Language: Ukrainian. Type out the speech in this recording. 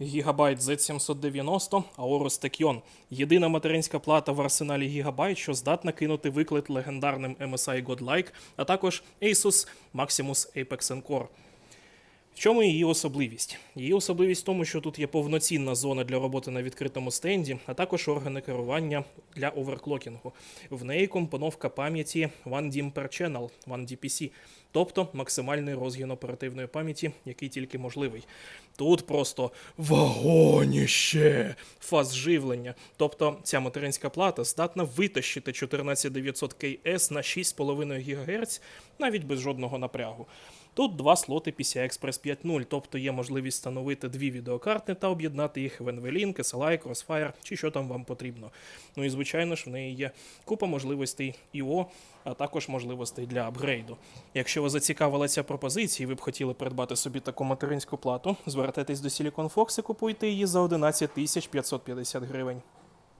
Gigabyte Z790 Aorus Tekion. Єдина материнська плата в арсеналі Гігабайт, що здатна кинути виклик легендарним MSI Godlike, а також Asus Maximus Apex Encore. В чому її особливість? Її особливість в тому, що тут є повноцінна зона для роботи на відкритому стенді, а також органи керування для оверклокінгу. В неї компоновка пам'яті One DIMM per Channel, One DPC, тобто максимальний розгін оперативної пам'яті, який тільки можливий. Тут просто вагоніще фаз живлення. Тобто ця материнська плата здатна витащити 14900 KS на 6,5 ГГц навіть без жодного напрягу. Тут два слоти PCI Express 5.0, тобто є можливість встановити дві відеокарти та об'єднати їх в NVLink, SLI, Crossfire чи що там вам потрібно. Ну і звичайно ж, в неї є купа можливостей IO, а також можливостей для апгрейду. Якщо ви зацікавили ця пропозиція і ви б хотіли придбати собі таку материнську плату, звертайтесь до Silicon Fox і купуйте її за 11 550 гривень.